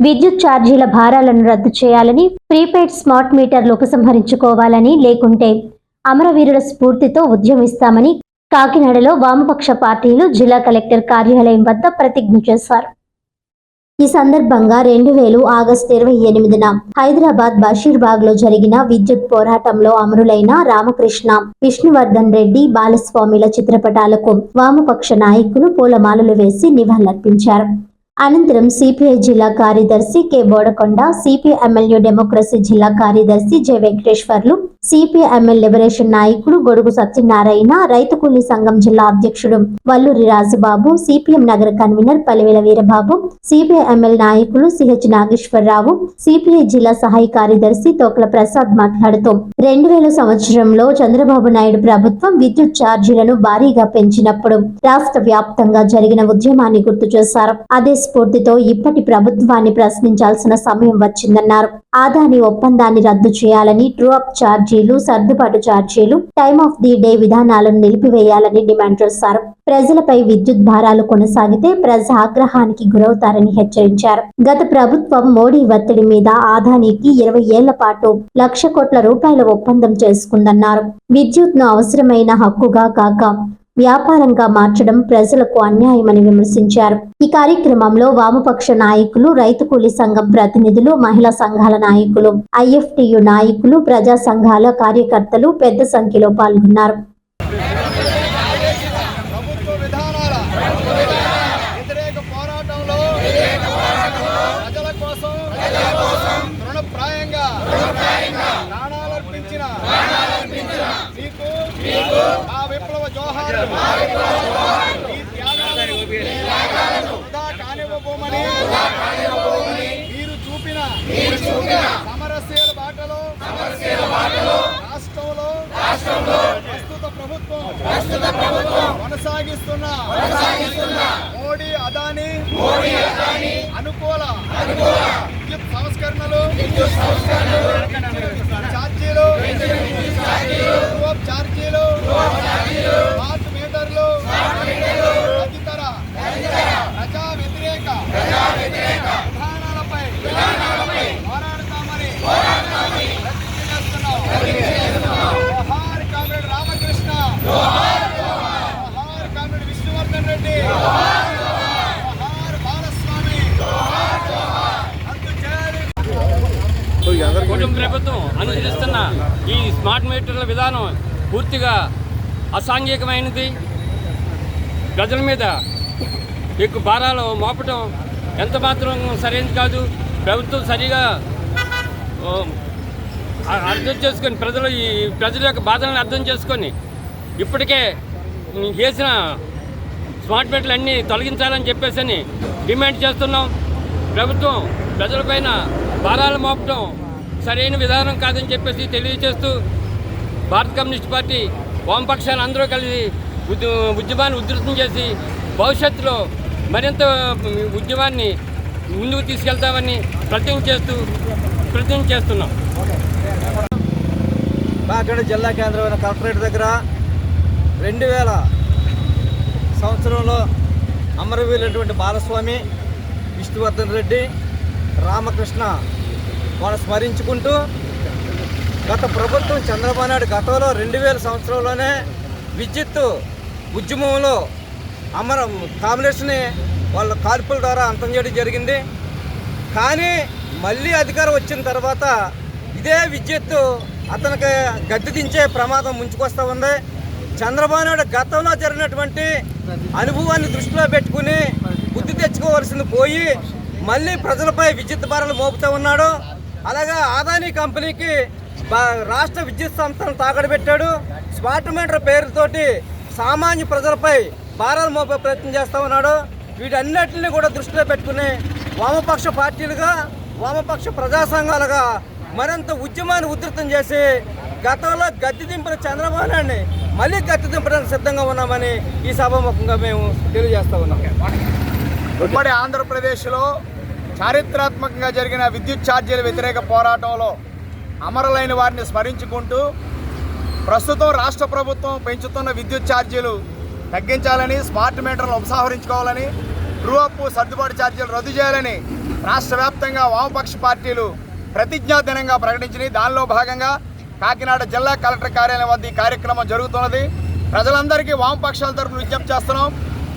విద్యుత్ ఛార్జీల భారాలను రద్దు చేయాలని ప్రీపెయిడ్ స్మార్ట్ మీటర్లు ఉపసంహరించుకోవాలని లేకుంటే అమరవీరుల స్ఫూర్తితో ఉద్యమిస్తామని కాకినాడలో వామపక్ష పార్టీలు జిల్లా కలెక్టర్ కార్యాలయం వద్ద ప్రతిజ్ఞ చేశారు. ఈ సందర్భంగా రెండు వేలు ఆగస్టు ఇరవై ఎనిమిదిన హైదరాబాద్ బషీర్బాగ్లో జరిగిన విద్యుత్ పోరాటంలో అమరులైన రామకృష్ణ విష్ణువర్ధన్ రెడ్డి బాలస్వామిల చిత్రపటాలకు వామపక్ష నాయకులు పూలమాలలు వేసి నివాళులర్పించారు. అనంతరం సిపిఐ జిల్లా కార్యదర్శి K. Bodakonda CPI MLA democracy జిల్లా కార్యదర్శి J. Venkateswarlu CPI MLA liberation నాయకుడు గొడుగు సత్యనారాయణ రైతు కూలీ సంఘం జిల్లా అధ్యక్షుడు వల్లూరి రాజుబాబు సిపిఎం నగర convener Palivela Veerababu CPI MLA నాయకులు సిహెచ్ నాగేశ్వరరావు సిపిఐ జిల్లా సహాయ కార్యదర్శి తోకల ప్రసాద్ మాట్లాడుతూ రెండు వేల సంవత్సరంలో చంద్రబాబు నాయుడు ప్రభుత్వం విద్యుత్ ఛార్జీలను భారీగా పెంచినప్పుడు రాష్ట్ర వ్యాప్తంగా జరిగిన ఉద్యమాన్ని గుర్తు చేశారు. అదే స్ఫూర్తితో ఇప్పటి ప్రభుత్వాన్ని ప్రశ్నించాల్సిన సమయం వచ్చిందన్నారు. ఆదాని ఒప్పందాన్ని రద్దు చేయాలని ట్రూ అప్ ఛార్జీలు సర్దుబాటు ఛార్జీలు టైమ్ ఆఫ్ ది డే విధానాలను నిలిపివేయాలని డిమాండ్ చేశారు. ప్రజలపై విద్యుత్ భారాలు కొనసాగితే ప్రజా ఆగ్రహానికి గురవుతారని హెచ్చరించారు. గత ప్రభుత్వం మోడీ ఒత్తిడి మీద ఆదానికి ఇరవై ఏళ్ళ పాటు లక్ష కోట్ల రూపాయల ఒప్పందం చేసుకుందన్నారు. విద్యుత్ను అవసరమైన హక్కుగా కాక వ్యాపారంగా మార్చడం ప్రజలకు అన్యాయమని విమర్శించారు. ఈ కార్యక్రమంలో వామపక్ష నాయకులు రైతు కూలీ సంఘం ప్రతినిధులు మహిళా సంఘాల నాయకులు ఐఎఫ్టియు నాయకులు ప్రజా సంఘాల కార్యకర్తలు పెద్ద సంఖ్యలో పాల్గొన్నారు ప్రభుత్వ విధానాల వ్యతిరేక పోరాటంలో ప్రజల కోసం తృణప్రాయంగా ప్రాణాలర్పించిన మీకు ఆ విప్లవ జోహార్ ఈ త్యాగాలను వృధా కానివ్వబోమని మీరు చూపిన సమరశీల బాటలో రాష్ట్రంలో ప్రస్తుత ప్రభుత్వం కొనసాగిస్తున్న మోడీ అదాని అనుకూల విద్యుత్ సంస్కరణలు ఛార్జీలు ట్రూ-అప్ ఛార్జీలు స్మార్ట్ మీటర్లు తదితర ప్రజా వ్యతిరేక విధానాలపై పోరాడతామని ప్రతిజ్ఞ చేస్తున్నాం జోహార్ కామ్రేడ్ రామకృష్ణ జోహార్ కామ్రేడ్ విష్ణువర్ధన్ రెడ్డి జోహార్ బాలస్వామి రద్దు చేయాలి కుటుంబ ప్రభుత్వం అనుసరిస్తున్న ఈ స్మార్ట్ మీటర్ల విధానం పూర్తిగా అసాంఘికమైనది. ప్రజల మీద ఎక్కువ భారాలు మోపటం ఎంత మాత్రం సరైనది కాదు. ప్రభుత్వం సరిగా అర్థం చేసుకొని ప్రజలు ఈ ప్రజల యొక్క బాధలను అర్థం చేసుకొని ఇప్పటికే చేసిన స్మార్ట్ మీటర్లు అన్నీ తొలగించాలని చెప్పేసి అని డిమాండ్ చేస్తున్నాం. ప్రభుత్వం ప్రజలపైన భారాలు మోపటం సరైన విధానం కాదని చెప్పేసి తెలియజేస్తూ భారత కమ్యూనిస్ట్ పార్టీ వామపక్షాలు అందరూ కలిసి ఉద్యమాన్ని ఉధృతం చేసి భవిష్యత్తులో మరింత ఉద్యమాన్ని ముందుకు తీసుకెళ్తామని ప్రతిజ్ఞ చేస్తూ ప్రతిజ్ఞ చేస్తున్నాం. కాకినాడ జిల్లా కేంద్రమైన కలెక్టరేట్ దగ్గర రెండు వేల సంవత్సరంలో అమరవీరులైనటువంటి బాలస్వామి విష్ణువర్ధన్ రెడ్డి రామకృష్ణ వాళ్ళు స్మరించుకుంటూ గత ప్రభుత్వం చంద్రబాబు నాయుడు గతంలో రెండు వేల సంవత్సరంలోనే విద్యుత్ ఉద్యమంలో అమర కాంగ్రెస్ని వాళ్ళ కాల్పుల ద్వారా అంతం చేయడం జరిగింది. కానీ మళ్ళీ అధికారం వచ్చిన తర్వాత ఇదే విద్యుత్తు అతనికి గడ్డి దించే ప్రమాదం ముంచుకొస్తూ ఉంది. చంద్రబాబు నాయుడు గతంలో జరిగినటువంటి అనుభవాన్ని దృష్టిలో పెట్టుకుని బుద్ధి తెచ్చుకోవాల్సింది పోయి మళ్ళీ ప్రజలపై విద్యుత్ భారాలు మోపుతూ ఉన్నాడు. అలాగే ఆదాని కంపెనీకి రాష్ట్ర విద్యుత్ సంస్థను తాకడి పెట్టాడు స్మార్ట్ మీటర్ పేరుతోటి సామాన్య ప్రజలపై భారాలు మోపే ప్రయత్నం చేస్తూ ఉన్నాడు. వీటన్నిటిని కూడా దృష్టిలో పెట్టుకుని వామపక్ష పార్టీలుగా వామపక్ష ప్రజా సంఘాలుగా మరింత ఉద్యమాన్ని ఉధృతం చేసి గతంలో గద్దె దింపిన చంద్రబాబు నాయుడిని మళ్ళీ గద్దె దింపడానికి సిద్ధంగా ఉన్నామని ఈ సభాముఖంగా మేము తెలియజేస్తా ఉన్నాం. ఉమ్మడి ఆంధ్రప్రదేశ్లో చారిత్రాత్మకంగా జరిగిన విద్యుత్ ఛార్జీల వ్యతిరేక పోరాటంలో అమరులైన వారిని స్మరించుకుంటూ ప్రస్తుతం రాష్ట్ర ప్రభుత్వం పెంచుతున్న విద్యుత్ ఛార్జీలు తగ్గించాలని స్మార్ట్ మీటర్లు ఉపసంహరించుకోవాలని ట్రూ సర్దుబాటు ఛార్జీలు రద్దు చేయాలని రాష్ట్ర వ్యాప్తంగా వామపక్ష పార్టీలు ప్రతిజ్ఞా దినంగా ప్రకటించినాయి. దానిలో భాగంగా కాకినాడ జిల్లా కలెక్టర్ కార్యాలయం వద్ద ఈ కార్యక్రమం జరుగుతున్నది. ప్రజలందరికీ వామపక్షాల తరఫున విజ్ఞప్తి చేస్తున్నాం.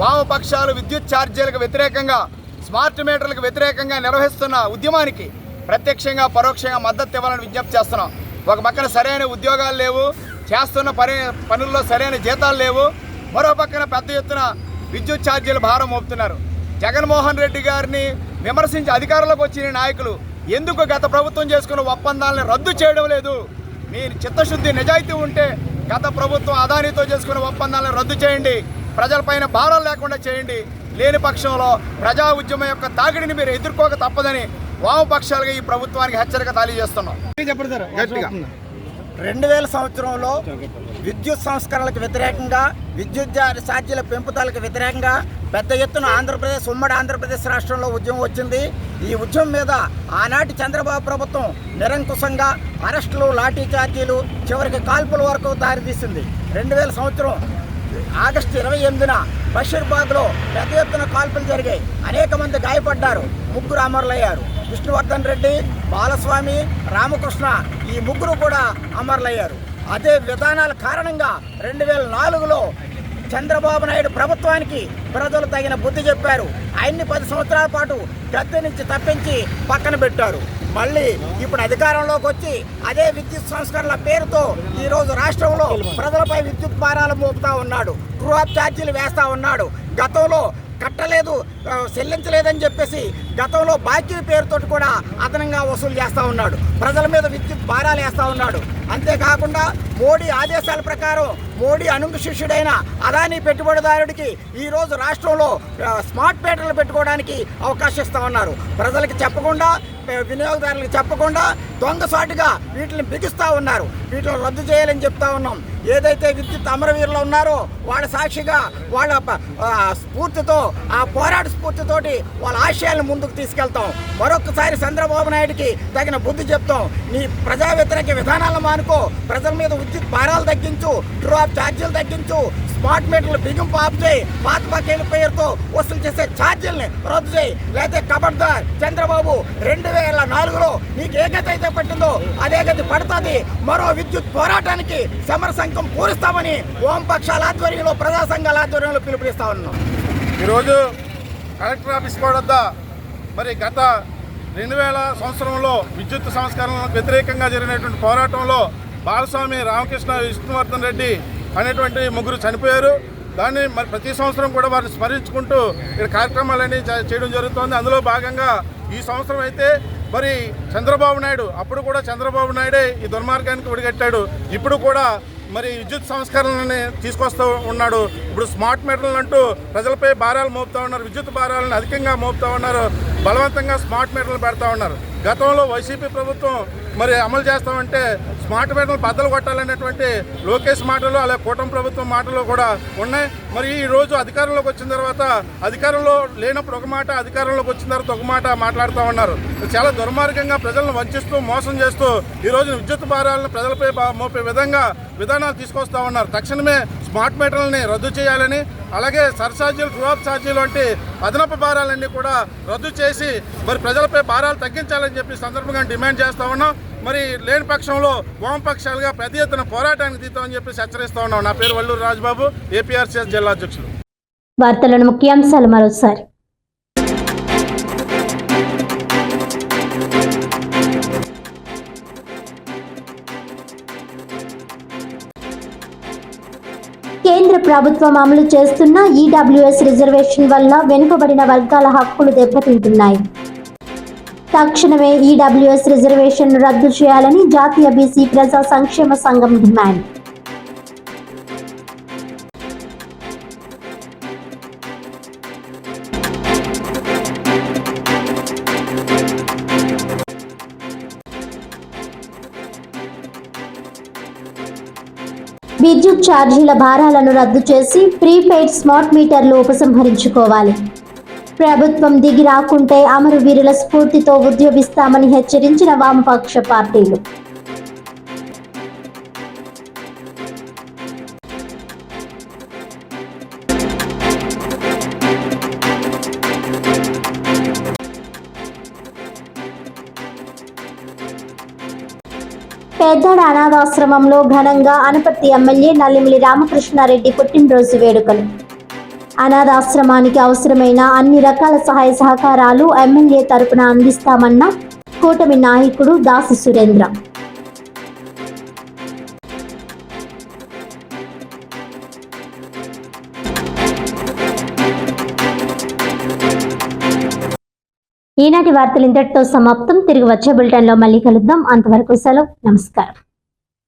వామపక్షాలు విద్యుత్ ఛార్జీలకు వ్యతిరేకంగా స్మార్ట్ మీటర్లకు వ్యతిరేకంగా నిర్వహిస్తున్న ఉద్యమానికి ప్రత్యక్షంగా పరోక్షంగా మద్దతు ఇవ్వాలని విజ్ఞప్తి చేస్తున్నాం. ఒక పక్కన సరైన ఉద్యోగాలు లేవు చేస్తున్న పని పనుల్లో సరైన జీతాలు లేవు మరో పక్కన పెద్ద ఎత్తున విద్యుత్ ఛార్జీలు భారం మోపుతున్నారు. జగన్మోహన్ రెడ్డి గారిని విమర్శించి అధికారంలోకి వచ్చిన నాయకులు ఎందుకు గత ప్రభుత్వం చేసుకున్న ఒప్పందాలను రద్దు చేయడం లేదు? మీ చిత్తశుద్ధి నిజాయితీ ఉంటే గత ప్రభుత్వం అదానితో చేసుకున్న ఒప్పందాలను రద్దు చేయండి. ప్రజలపైన భారం లేకుండా చేయండి. లేని పక్షంలో ప్రజా ఉద్యమం యొక్క తాకిడిని మీరు ఎదుర్కోక తప్పదని వామపక్షాలుగా ఈ ప్రభుత్వానికి హెచ్చరిక తెలియజేస్తున్నాం గట్టిగా రెండు వేల సంవత్సరంలో విద్యుత్ సంస్కరణలకు వ్యతిరేకంగా విద్యుత్ ఛార్జీల పెంపుదలకు వ్యతిరేకంగా పెద్ద ఎత్తున ఆంధ్రప్రదేశ్ ఉమ్మడి ఆంధ్రప్రదేశ్ రాష్ట్రంలో ఉద్యమం వచ్చింది. ఈ ఉద్యమం మీద ఆనాటి చంద్రబాబు ప్రభుత్వం నిరంకుశంగా అరెస్టులు లాఠీ ఛార్జీలు చివరికి కాల్పుల వరకు దారితీసింది. రెండు వేల సంవత్సరం ఆగస్టు ఇరవై ఎనిమిదిన బషీర్బాద్లో పెద్ద ఎత్తున కాల్పులు జరిగాయి. అనేక మంది గాయపడ్డారు. ముగ్గురు అమరులయ్యారు. విష్ణువర్ధన్ రెడ్డి బాలస్వామి రామకృష్ణ ఈ ముగ్గురు కూడా అమరులయ్యారు. అదే విధానాల కారణంగా రెండు వేల నాలుగులో చంద్రబాబు నాయుడు ప్రభుత్వానికి ప్రజలు తగిన బుద్ధి చెప్పారు. ఆయన్ని పది సంవత్సరాల పాటు గద్దె నుంచి తప్పించి పక్కన పెట్టారు. మళ్ళీ ఇప్పుడు అధికారంలోకి వచ్చి అదే విద్యుత్ సంస్కరణల పేరుతో ఈరోజు రాష్ట్రంలో ప్రజలపై విద్యుత్ భారాలు మోపుతా ఉన్నాడు. గృహ ఛార్జీలు వేస్తా ఉన్నాడు. గతంలో కట్టలేదు చెల్లించలేదని చెప్పేసి గతంలో బాకీ పేరుతో కూడా అదనంగా వసూలు చేస్తూ ఉన్నాడు. ప్రజల మీద విద్యుత్ భారాలు వేస్తూ ఉన్నాడు. అంతేకాకుండా మోడీ ఆదేశాల ప్రకారం మోడీ అనుంగు శిష్యుడైన అదానీ పెట్టుబడిదారుడికి ఈ రోజు రాష్ట్రంలో స్మార్ట్ మీటర్లు పెట్టుకోవడానికి అవకాశం ఉన్నారు. ప్రజలకు చెప్పకుండా వినియోగదారులకు చెప్పకుండా దొంగసాటుగా వీటిని బిగిస్తూ ఉన్నారు. వీటిని రద్దు చేయాలని చెప్తా ఉన్నాం. ఏదైతే విద్యుత్ అమరవీరులు ఉన్నారో వాళ్ళ సాక్షిగా వాళ్ళ స్ఫూర్తితో ఆ పోరాట స్ఫూర్తితోటి వాళ్ళ ఆశయాలను ముందుకు తీసుకెళ్తాం. మరొకసారి చంద్రబాబు నాయుడికి తగిన బుద్ధి చెప్తాం నీ ప్రజా వ్యతిరేక విధానాలను మానుకో. ప్రజల మీద విద్యుత్ భారాలు తగ్గించు. డ్రాప్ ఛార్జీలు తగ్గించు. స్మార్ట్ మీటర్లు బిగింపు ఆఫ్ చేయి. పాత బకాయిల పేరుతో వసూలు చేసే ఛార్జీల్ని రద్దు చేయి. లేకపోతే కబడ్దార్ చంద్రబాబు రెండు వేల నాలుగులో నీకు ఏ గతి అయితే పట్టిందో అదే గతి పడుతుంది. మరో విద్యుత్ పోరాటానికి సమర సంఘం పూరిస్తామని ఓంపక్షాల ఆధ్వర్యంలో ప్రజా సంఘాల ఆధ్వర్యంలో పిలుపునిస్తా ఉన్నాం. ఈరోజు కలెక్టర్ ఆఫీస్ కూడా మరి గత రెండు వేల సంవత్సరంలో విద్యుత్ సంస్కరణలకు వ్యతిరేకంగా జరిగినటువంటి పోరాటంలో బాలస్వామి రామకృష్ణ విష్ణువర్ధన్ రెడ్డి అనేటువంటి ముగ్గురు చనిపోయారు. దాన్ని మరి ప్రతి సంవత్సరం కూడా వారిని స్మరించుకుంటూ ఇక్కడ కార్యక్రమాలన్నీ చేయడం జరుగుతోంది. అందులో భాగంగా ఈ సంవత్సరం అయితే మరి చంద్రబాబు నాయుడు అప్పుడు కూడా చంద్రబాబు నాయుడే ఈ దుర్మార్గానికి ఒడిగట్టాడు. ఇప్పుడు కూడా మరి విద్యుత్ సంస్కరణలని తీసుకొస్తూ ఉన్నాడు. ఇప్పుడు స్మార్ట్ మీటర్లు అంటూ ప్రజలపై భారాలు మోపుతా ఉన్నారు. విద్యుత్ భారాలను అధికంగా మోపుతా ఉన్నారు. బలవంతంగా స్మార్ట్ మీటర్లు పెడతా ఉన్నారు. గతంలో వైసీపీ ప్రభుత్వం మరి అమలు చేస్తామంటే స్మార్ట్ మీటర్లు బద్దలు కొట్టాలనేటువంటి లోకేష్ మాటలు అలాగే కూటమి ప్రభుత్వం మాటలు కూడా ఉన్నాయి. మరి ఈ రోజు అధికారంలోకి వచ్చిన తర్వాత అధికారంలో లేనప్పుడు ఒక మాట అధికారంలోకి వచ్చిన తర్వాత ఒక మాట మాట్లాడుతూ ఉన్నారు. చాలా దుర్మార్గంగా ప్రజలను వంచిస్తూ మోసం చేస్తూ ఈ రోజు విద్యుత్ భారాలను ప్రజలపై మోపే విధంగా విధానాలు తీసుకొస్తా ఉన్నారు. తక్షణమే స్మార్ట్ మీటర్లని రద్దు చేయాలని అలాగే సర్ఛార్జీలు ట్రూఅప్ ఛార్జీలు వంటి అదనపు భారాలన్నీ కూడా రద్దు చేసి మరి ప్రజలపై భారాలు తగ్గించాలని చెప్పి సందర్భంగా డిమాండ్ చేస్తా ఉన్నాం. మరి లేని పక్షంలో వామపక్షాలుగా పెద్ద ఎత్తున పోరాటానికి దిగుతామని చెప్పి హెచ్చరిస్తా ఉన్నాం. నా పేరు వల్లూరు రాజబాబు ఏపీఆర్సీఎస్ జిల్లా అధ్యక్షులు. వార్తలను ముఖ్యాంశాలు మరోసారి. కేంద్ర ప్రభుత్వం అమలు చేస్తున్న ఈడబ్ల్యూఎస్ రిజర్వేషన్ వల్ల వెనుకబడిన వర్గాల హక్కులు దెబ్బతింటున్నాయి. తక్షణమే ఈడబ్ల్యూఎస్ రిజర్వేషన్ రద్దు చేయాలని జాతీయ బీసీ ప్రజా సంక్షేమ సంఘం డిమాండ్. విద్యుత్ ఛార్జీల భారాలను రద్దు చేసి ప్రీపెయిడ్ స్మార్ట్ మీటర్లు ఉపసంహరించుకోవాలి. ప్రభుత్వం దిగి రాకుంటే అమరవీరుల స్ఫూర్తితో ఉద్యోగిస్తామని హెచ్చరించిన వామపక్ష పార్టీలు. పెద్దడ అనాథాశ్రమంలో ఘనంగా అనపర్తి ఎమ్మెల్యే నల్లిమిలి రామకృష్ణారెడ్డి పుట్టినరోజు వేడుకలు. అనాథాశ్రమానికి అవసరమైన అన్ని రకాల సహాయ సహకారాలు ఎమ్మెల్యే తరపున అందిస్తామన్న కూటమి నాయకుడు దాసి సురేంద్ర. ఈనాటి వార్తలు ఇంతటితో సమాప్తం. తిరిగి వచ్చే బులెటిన్లో మళ్ళీ కలుద్దాం. అంతవరకు సెలవు. నమస్కారం.